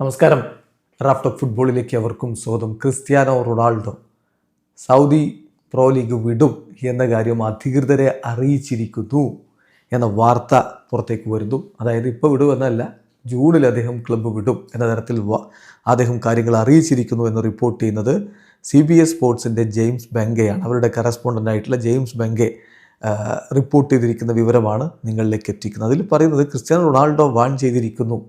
നമസ്കാരം. റാഫ്റ്റർ ഫുട്ബോളിലേക്ക് അവർക്കും സ്വാഗതം. Cristiano Ronaldo Saudi Pro League വിടും എന്ന കാര്യം അധികൃതരെ അറിയിച്ചിരിക്കുന്നു എന്ന വാർത്ത പുറത്തേക്ക് വരുന്നു. അതായത് ഇപ്പോൾ വിടും എന്നല്ല ജൂണിൽ അദ്ദേഹം ക്ലബ്ബ് വിടും എന്ന തരത്തിൽ അദ്ദേഹം കാര്യങ്ങൾ അറിയിച്ചിരിക്കുന്നു എന്ന് റിപ്പോർട്ട് ചെയ്യുന്നത് സി ബി എസ് സ്പോർട്സിന്റെ ജെയിംസ് ബെങ്കയാണ്. അവരുടെ കറസ്പോണ്ടന്റ് ആയിട്ടുള്ള ജെയിംസ് ബെങ്കെ റിപ്പോർട്ട് ചെയ്തിരിക്കുന്ന വിവരമാണ് നിങ്ങളിലേക്ക് എത്തിക്കുന്നത്. അതിൽ പറയുന്നത് ക്രിസ്ത്യാനോ റൊണാൾഡോ വാൺ ചെയ്തിരിക്കുന്നു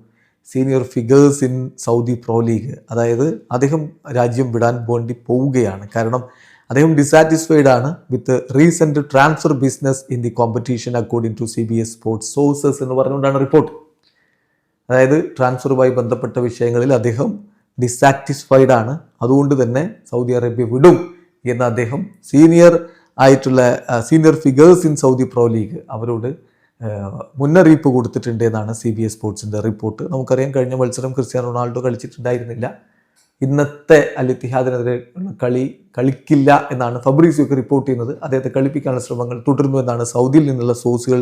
senior figures in Saudi Pro League അതായത് അദ്ദേഹം രാജ്യം വിടാൻ വേണ്ടി പോവുകയാണ്. കാരണം അദ്ദേഹം ഡിസാറ്റിസ്ഫൈഡ് ആണ് with recent transfer business in the competition according to C B S sports sources എന്ന് പറഞ്ഞുകൊണ്ടാണ് റിപ്പോർട്ട് അതായത് ട്രാൻസ്ഫറുമായി ബന്ധപ്പെട്ട വിഷയങ്ങളിൽ അദ്ദേഹം ഡിസാറ്റിസ്ഫൈഡ് ആണ്. അതുകൊണ്ട് തന്നെ സൗദി അറേബ്യ വിടും എന്ന് അദ്ദേഹം സീനിയർ ആയിട്ടുള്ള senior figures in Saudi Pro League അവരോട് മുന്നറിയിപ്പ് കൊടുത്തിട്ടുണ്ട് എന്നാണ് സി ബി എസ് സ്പോർട്സിന്റെ റിപ്പോർട്ട്. നമുക്കറിയാം കഴിഞ്ഞ മത്സരം ക്രിസ്ത്യാനോ റൊണാൾഡോ കളിച്ചിട്ടുണ്ടായിരുന്നില്ല. ഇന്നത്തെ അൽ ഇത്തിഹാദിനെതിരെ കളി കളിക്കില്ല എന്നാണ് ഫബ്രീസിയൊക്കെ റിപ്പോർട്ട് ചെയ്യുന്നത്. അദ്ദേഹത്തെ കളിപ്പിക്കാനുള്ള ശ്രമങ്ങൾ തുടരുന്നു എന്നാണ് സൗദിയിൽ നിന്നുള്ള സോഴ്സുകൾ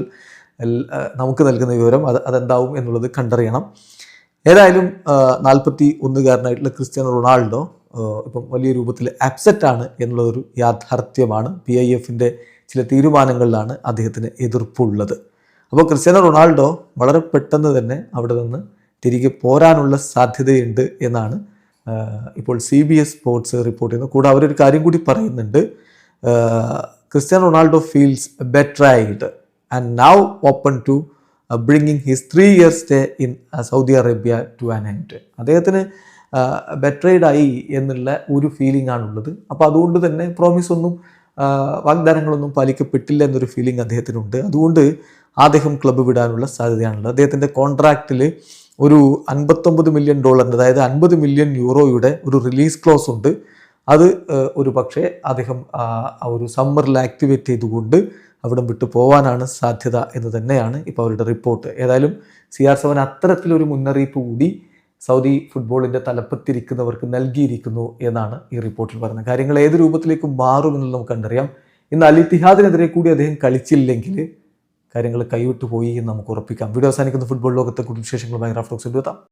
നമുക്ക് നൽകുന്ന വിവരം. അത് അതെന്താവും എന്നുള്ളത് കണ്ടറിയണം. ഏതായാലും നാൽപ്പത്തി ഒന്നുകാരനായിട്ടുള്ള ക്രിസ്ത്യാനോ റൊണാൾഡോ ഇപ്പം വലിയ രൂപത്തിൽ അപ്സെറ്റ് ആണ് എന്നുള്ളതൊരു യാഥാർത്ഥ്യമാണ്. പി ഐ എഫിന്റെ ചില തീരുമാനങ്ങളിലാണ് അദ്ദേഹത്തിന് എതിർപ്പുള്ളത്. അപ്പോൾ ക്രിസ്ത്യാനോ റൊണാൾഡോ വളരെ പെട്ടെന്ന് തന്നെ അവിടെ നിന്ന് തിരികെ പോരാനുള്ള സാധ്യതയുണ്ട് എന്നാണ് ഇപ്പോൾ C B S sports report ചെയ്യുന്നത്. കൂടെ അവരൊരു കാര്യം കൂടി പറയുന്നുണ്ട്. Cristiano Ronaldo feels betrayed and now open to bringing his three year stay in Saudi Arabia to an end അദ്ദേഹത്തിന് ബെറ്ററൈഡ് ആയി എന്നുള്ള ഒരു ഫീലിംഗ് ആണുള്ളത്. അപ്പോൾ അതുകൊണ്ട് തന്നെ പ്രോമിസ് ഒന്നും വാഗ്ദാനങ്ങളൊന്നും പാലിക്കപ്പെട്ടില്ല എന്നൊരു ഫീലിംഗ് അദ്ദേഹത്തിനുണ്ട്. അതുകൊണ്ട് അദ്ദേഹം ക്ലബ്ബ് വിടാനുള്ള സാധ്യതയാണുള്ളത്. അദ്ദേഹത്തിന്റെ കോൺട്രാക്റ്റിൽ ഒരു അൻപത്തൊമ്പത് മില്യൺ ഡോളറിന്റെ അതായത് അൻപത് മില്യൺ യൂറോയുടെ ഒരു റിലീസ് ക്ലോസ് ഉണ്ട്. അത് ഒരു പക്ഷേ അദ്ദേഹം ആ ഒരു സമ്മറിൽ ആക്ടിവേറ്റ് ചെയ്തുകൊണ്ട് അവിടെ വിട്ടു പോകാനാണ് സാധ്യത എന്ന് തന്നെയാണ് ഇപ്പോൾ അവരുടെ റിപ്പോർട്ട് ഏതായാലും സി ആർ സെവൻ അത്തരത്തിലൊരു മുന്നറിയിപ്പ് കൂടി സൗദി ഫുട്ബോളിന്റെ തലപ്പത്തിരിക്കുന്നവർക്ക് നൽകിയിരിക്കുന്നു എന്നാണ് ഈ റിപ്പോർട്ടിൽ പറയുന്നത്. കാര്യങ്ങൾ ഏത് രൂപത്തിലേക്ക് മാറുമെന്നുള്ളത് നമുക്ക് കണ്ടറിയാം. ഇന്ന് അൽ ഇത്തിഹാദിനെതിരെ കൂടി അദ്ദേഹം കളിച്ചില്ലെങ്കിൽ കാര്യങ്ങൾ കൈവിട്ടു പോയി എന്ന് നമുക്ക് ഉറപ്പിക്കാം. വീഡിയോ അവസാനിക്കുന്ന. ഫുട്ബോൾ ലോകത്തെ കൂടുതൽ വിശേഷങ്ങളുമായി റാഫ്റ്റോക്സ് എത്താം